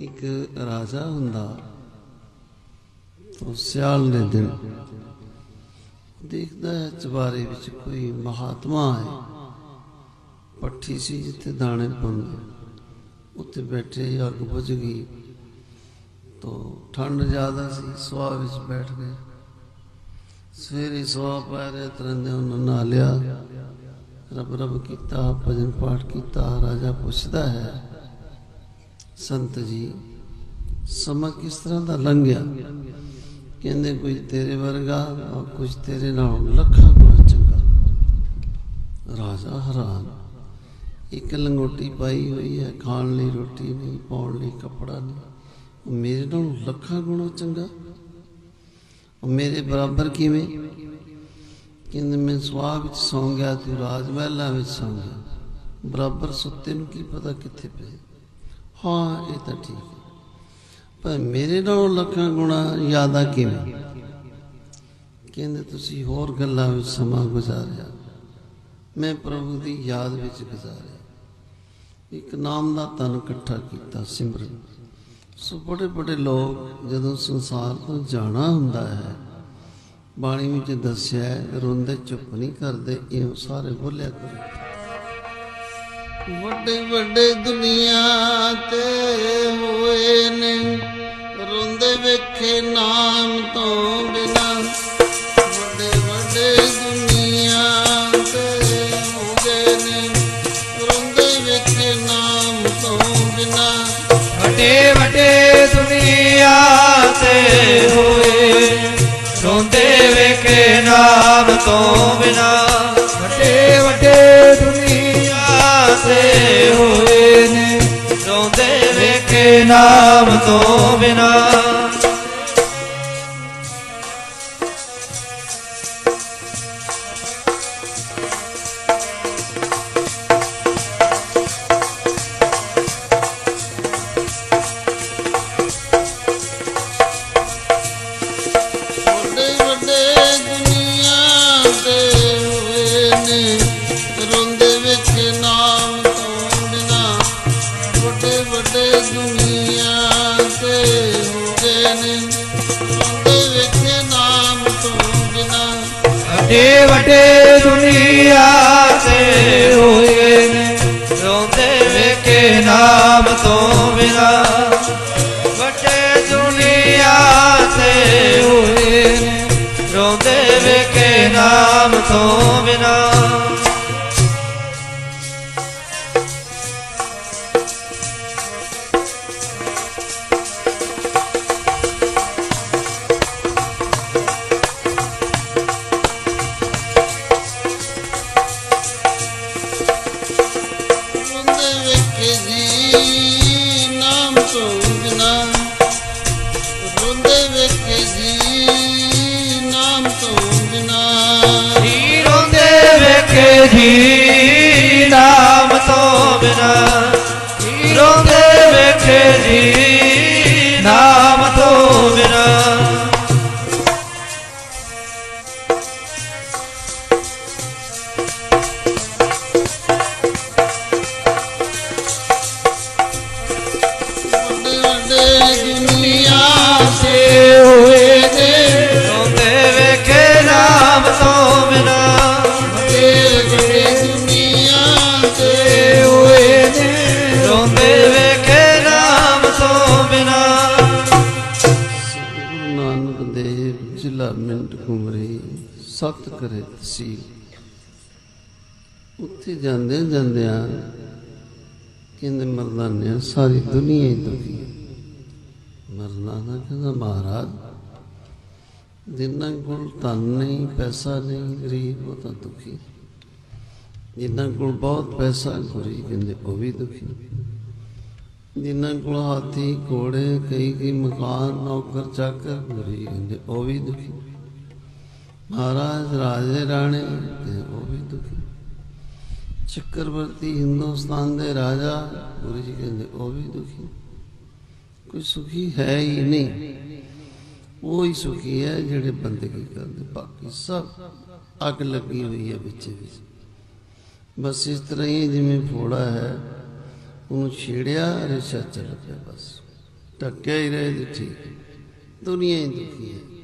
ਇੱਕ ਰਾਜਾ ਹੁੰਦਾ, ਉਹ ਸਿਆਲ ਦੇ ਦਿਨ ਦੇਖਦਾ ਹੈ ਚਬਾਰੇ ਵਿੱਚ ਕੋਈ ਮਹਾਤਮਾ ਹੈ, ਪੱਠੀ ਸੀ ਜਿੱਥੇ ਦਾਣੇ ਪਾਉਂਦੇ, ਉੱਥੇ ਬੈਠੇ ਅੱਗ ਬੁਝ ਗਈ, ਤੋ ਠੰਡ ਜ਼ਿਆਦਾ ਸੀ ਸੁਆ ਵਿੱਚ ਬੈਠ ਗਏ। ਸਵੇਰੇ ਸੁਆ ਪੈ ਰਹੇ ਤਰੰਦੇ ਉਹਨਾਂ ਨਹਾ ਲਿਆ ਰੱਬ ਰੱਬ ਕੀਤਾ ਭਜਨ ਪਾਠ ਕੀਤਾ, ਰਾਜਾ ਪੁੱਛਦਾ ਹੈ ਸੰਤ ਜੀ, ਸਮਾਂ ਕਿਸ ਤਰ੍ਹਾਂ ਦਾ ਲੰਘਿਆ? ਕਹਿੰਦੇ ਕੁਝ ਤੇਰੇ ਵਰਗਾ ਔਰ ਕੁਝ ਤੇਰੇ ਨਾਲ ਲੱਖਾਂ ਗੁਣਾ ਚੰਗਾ। ਰਾਜਾ ਹੈਰਾਨ। ਇੱਕ ਲੰਗੋਟੀ ਪਾਈ ਹੋਈ ਹੈ, ਖਾਣ ਲਈ ਰੋਟੀ ਨਹੀਂ, ਪਾਉਣ ਲਈ ਕੱਪੜਾ ਨਹੀਂ। ਮੇਰੇ ਨਾਲੋਂ ਲੱਖਾਂ ਗੁਣਾ ਚੰਗਾ? ਮੇਰੇ ਬਰਾਬਰ ਕਿਵੇਂ? ਕਹਿੰਦੇ, ਮੈਂ ਸੁਆਹ ਵਿੱਚ ਸੌਂ ਗਿਆ ਤੂੰ ਰਾਜ ਮਹਿਲਾਂ ਵਿੱਚ ਸੌਂ ਗਿਆ। ਬਰਾਬਰ ਸੁੱਤੇ ਨੂੰ ਕੀ ਪਤਾ ਕਿੱਥੇ ਪਏ? ਹਾਂ, ਇਹ ਤਾਂ ਠੀਕ ਹੈ। ਪਰ ਮੇਰੇ ਨਾਲੋਂ ਲੱਖਾਂ ਗੁਣਾ ਜ਼ਿਆਦਾ ਕਿਵੇਂ? ਕਹਿੰਦੇ ਤੁਸੀਂ ਹੋਰ ਗੱਲਾਂ ਵਿੱਚ ਸਮਾਂ ਗੁਜ਼ਾਰਿਆ। ਮੈਂ ਪ੍ਰਭੂ ਦੀ ਯਾਦ ਵਿੱਚ ਗੁਜ਼ਾਰਿਆ। ਇੱਕ ਨਾਮ ਦਾ ਤਨ ਇਕੱਠਾ ਕੀਤਾ ਸਿਮਰਨ। ਸੋ ਬੜੇ ਬੜੇ ਲੋਕ ਜਦੋਂ ਸੰਸਾਰ ਤੋਂ ਜਾਣਾ ਹੁੰਦਾ ਹੈ, ਬਾਣੀ ਵਿੱਚ ਦੱਸਿਆ ਰੋਂਦੇ ਚੁੱਪ ਨਹੀਂ ਕਰਦੇ ਇਹ ਸਾਰੇ ਬੋਲਿਆ ਕਰੋ। ਵੱਡੇ ਵੱਡੇ ਦੁਨੀਆ ਤੇ ਹੋਏ ਨੇ। ਰੋਂਦੇ ਵੇਖੇ ਨਾਮ ਤੋਂ ਬਿਨਾ। ਵੱਡੇ ਵੱਡੇ ਦੁਨੀਆ ਤੇ ਹੋਏ ਨੇ। ਰੋਂਦੇ ਵੇਖੇ ਨਾਮ ਤੋਂ ਬਿਨਾ। ਵੱਡੇ ਵੱਡੇ ਦੁਨੀਆ ਤੇ ਹੋਏ। ਰੋਂਦੇ ਵੇਖੇ ਨਾਮ ਤੋਂ ਬਿਨਾ। ਤੇ ਹੋਏ ਨੇ ਰੋਂਦੇ ਵੇਖੇ ਨਾਮ ਤੋਂ ਬਿਨਾ ਵੱਡੇ ਵੱਡੇ ਦੁਨੀਆ ਤੇ ਹੋਏ ਨੇ। ਰੋਂਦੇ ਵੇਖੇ ਨਾਮ ਤੋਂ ਬਿਨਾ। ਵੱਡੇ ਦੁਨੀਆ ਤੇ ਹੋਏ ਨੇ। ਰੋਂਦੇ ਵੇਖੇ ਨਾਮ ਤੋਂ ਰੋਂਦੇ ਵੇਖੇ ਜੀ ਨਾਮ ਤੋਂ ਬਿਨਾ ਰੋਂਦੇ ਵੇਖੇ ਜੀ ਨਾਮ ਤੋਂ ਬਿਨਾ ਜੀ ਰੋਂਦੇ ਵੇਖੇ ਜੀ ਨਾਮ ਤੋਂ ਬਿਨਾ ਜੀ ਰੋਂਦੇ ਵੇਖੇ ਜੀ ਨਾਮ ਤੋਂ ਬਿਨਾ ਜ਼ਿਲ੍ਹਾ ਮਿੰਟ ਸਤ ਕਰੇ ਸੀ ਉੱਥੇ ਜਾਂਦੇ ਜਾਂਦਿਆਂ ਕਹਿੰਦੇ ਮਰਦਾਨਿਆ, ਸਾਰੀ ਦੁਨੀਆ ਹੀ ਦੁਖੀ ਮਰਦਾਨਾ ਕਹਿੰਦਾ, ਮਹਾਰਾਜ ਜਿਨ੍ਹਾਂ ਕੋਲ ਧਨ ਨਹੀਂ, ਪੈਸਾ ਨਹੀਂ, ਗਰੀਬ ਉਹ ਤਾਂ ਦੁਖੀ ਜਿਨ੍ਹਾਂ ਕੋਲ ਬਹੁਤ ਪੈਸਾ ਗੁਰੀ ਕਹਿੰਦੇ, ਉਹ ਵੀ ਦੁਖੀ ਜਿਨ੍ਹਾਂ ਕੋਲ ਹਾਥੀ, ਘੋੜੇ ਕਈ ਕਈ ਮਕਾਨ, ਨੌਕਰ, ਚਾਕਰ ਗੁਰੀ ਕਹਿੰਦੇ, ਉਹ ਵੀ ਦੁਖੀ ਮਹਾਰਾਜ, ਰਾਜੇ ਰਾਣੇ ਤੇ ਉਹ ਵੀ ਦੁਖੀ। ਚੱਕਰਵਰਤੀ ਹਿੰਦੁਸਤਾਨ ਦੇ ਰਾਜਾ, ਗੁਰੂ ਜੀ ਕਹਿੰਦੇ, ਉਹ ਵੀ ਦੁਖੀ। ਕੋਈ ਸੁਖੀ ਹੈ ਹੀ ਨਹੀਂ। ਉਹ ਹੀ ਸੁਖੀ ਹੈ ਜਿਹੜੇ ਬੰਦਗੀ ਕਰਦੇ। ਬਾਕੀ ਸਭ ਅੱਗ ਲੱਗੀ ਹੋਈ ਹੈ ਵਿੱਚ ਵਿੱਚ। ਬਸ ਇਸ ਤਰ੍ਹਾਂ ਹੀ ਜਿਵੇਂ ਫੋੜਾ ਹੈ, ਉਹਨੂੰ ਛੇੜਿਆ, ਰੇਸ਼ਾ ਚੱਲ ਪਿਆ ਬਸ। ਟੱਕਿਆ ਹੀ ਰਹੇ ਤੇ ਠੀਕ ਦੁਨੀਆ ਹੀ ਦੁਖੀ ਹੈ।